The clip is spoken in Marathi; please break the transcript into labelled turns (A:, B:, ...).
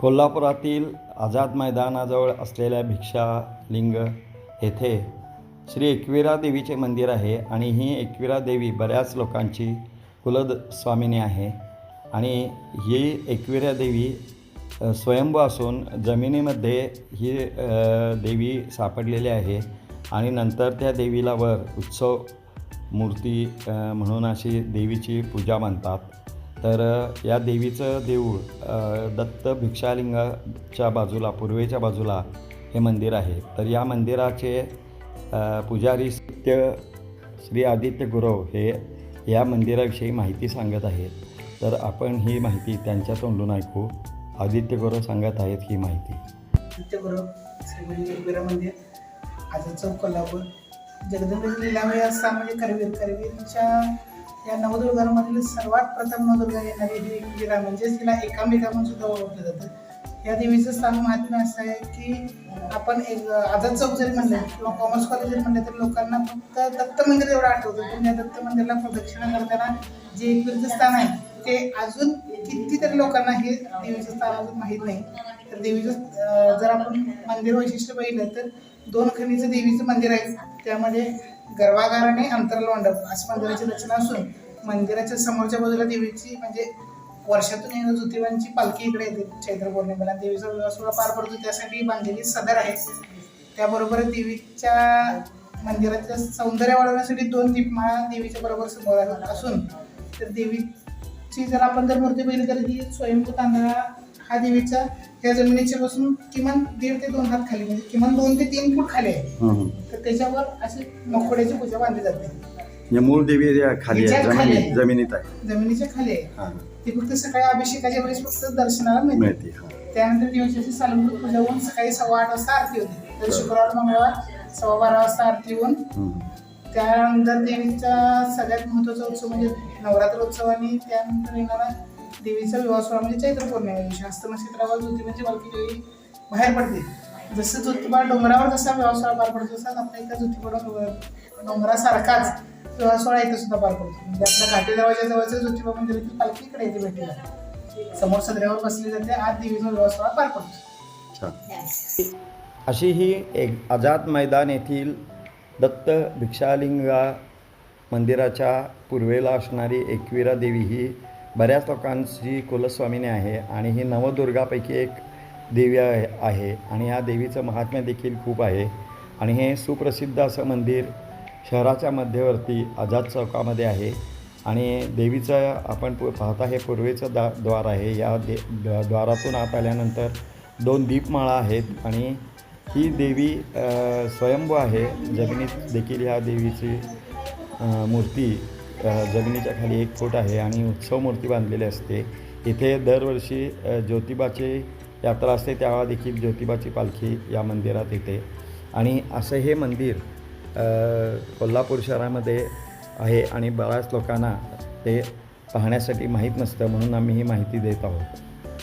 A: कोल्हापुरातील आझाद मैदानाजवळ असलेल्या भिक्षालिंग येथे श्री एकविरा देवीचे मंदिर आहे आणि ही एकविरा देवी बऱ्याच लोकांची कुलद स्वामिनी आहे. आणि ही एकविरा देवी स्वयंभू असून जमिनीमध्ये ही देवी सापडलेली आहे आणि नंतर त्या देवीला वर उत्सव मूर्ती म्हणून अशी देवीची पूजा मानतात तर या देवीचं देऊळ दत्त भिक्षालिंगाच्या बाजूला पूर्वेच्या बाजूला हे मंदिर आहे. तर या मंदिराचे पुजारी सत्य श्री आदित्य गुरव हे या मंदिराविषयी माहिती सांगत आहेत. तर आपण ही माहिती त्यांच्या तोंडून ऐकू. आदित्य गुरव सांगत आहेत ही माहिती.
B: आदित्य गुरव श्री मंदिर आजचं कोल्हापूर. जगदंबेचे लिलावे असता म्हणजे करवीर करवीरच्या या नवदुर्गांमधील सर्वात प्रथम नवदुर्गा येणारी ही म्हणजे एकविरा म्हणजेच तिला एकांबिका म्हणून सुद्धा ओळखलं जातं. या देवीचं स्थान महात्म्य असं आहे की आपण एक आझाद चौक जरी म्हणलं किंवा कॉमर्स कॉलेज जरी म्हणलं तर लोकांना फक्त दत्त मंदिर एवढं आठवतं. पण या दत्त मंदिरला प्रदक्षिणा करताना जे एकविरचं स्थान आहे ते अजून कितीतरी लोकांना हे देवीचं स्थान अजून माहीत नाही. तर देवीचं जर आपण मंदिर वैशिष्ट्य पाहिलं तर दोन खणीचं देवीचं मंदिर आहे. त्यामध्ये गर्भागार आणि अंतराल असं मंदिराची रचना असून मंदिराच्या समोरच्या बाजूला देवीची म्हणजे वर्षातून येणं ज्योतिबांची पालखी इकडे येते चैत्र पौर्णिमेला. देवीचा विवाह सोहळा पार पडतो त्यासाठी बांधलेली सदर आहे. त्याबरोबर देवीच्या मंदिराचं सौंदर्य वाढवण्यासाठी दोन दीपमाळा देवीच्या बरोबर समोर असून तर देवीची जर आपण जर मूर्ती पाहिली तर ही स्वयंभू तांदळा हा देवीचा त्या जमिनीच्या पासून किमान दीड ते दोन हात खाली म्हणजे किमान दोन ते तीन फूट खाली आहे. तर त्याच्यावर अशी मकोड्याची पूजा बांधली जाते.
A: या मूळ देवी खाली आहे
B: खाली
A: जमिनी
B: आहे.
A: जमिनीत आहे.
B: जमिनीच्या खाली आहे.
A: हां.
B: ती फक्त सकाळी अभिषेकाच्या वेळेस फक्त दर्शनाला मिळते.
A: मिळते हां.
B: त्यानंतर दिवसाची सालमृत पूजा होऊन सकाळी सव्वा आठ वाजता आरती होते. तर शुक्रवार मंगळवार सव्वा बारा वाजता आरती होऊन
A: हम्म.
B: त्यानंतर देवीचा सगळ्यात महत्त्वाचा उत्सव म्हणजे नवरात्र उत्सव आणि त्यानंतर येणारा देवीचा विवाह सोहळा म्हणजे चैत्र पौर्णिमा दिवशी. हस्तनक्षत्रावर ज्योतिबाची पालखी देवी बाहेर पडते. जसं ज्योतिबा डोंगरावर जसा विवाह सोहळा पार पडतो तसाच आपल्या इथं ज्योतिबा डोंगर- डोंगरासारखाच सोहळा इथं सुद्धा पार पडतो. म्हणजे आपल्या घाटी दरवाजा जवळचं ज्योतिबा मंदिरातील पालखी इकडे येते भेटीला समोर सदऱ्यावर बसली जाते आत देवीचा विवाह सोहळा पार पडतो.
A: अशी ही एक आझाद मैदान येथील दत्त भिक्षालिंगा मंदिराच्या पूर्वेला असणारी एकविरा देवी ही बऱ्याच लोकांची कुलस्वामिनी आहे आणि ही नवदुर्गापैकी एक देवी आहे. आहे आणि या देवीचं महात्म्य देखील खूप आहे. आणि हे सुप्रसिद्ध असं मंदिर शहराच्या मध्यवर्ती आझाद चौकामध्ये आहे आणि देवीचं आपण पु पाहता हे पूर्वेचं दा द्वार आहे. या दे द्वारातून आत आल्यानंतर दोन दीपमाळा आहेत आणि ही देवी स्वयंभू आहे. जमिनीत देखील ह्या देवीची मूर्ती जमिनीच्या खाली एक फूट आहे आणि उत्सव मूर्ती बांधलेली असते. इथे दरवर्षी ज्योतिबाची यात्रा असते. त्यावेळा देखील ज्योतिबाची पालखी या मंदिरात येते. आणि असं हे मंदिर कोल्हापूर शहरामध्ये आहे आणि बऱ्याच लोकांना ते पाहण्यासाठी माहीत नसतं म्हणून आम्ही ही माहिती देत आहोत.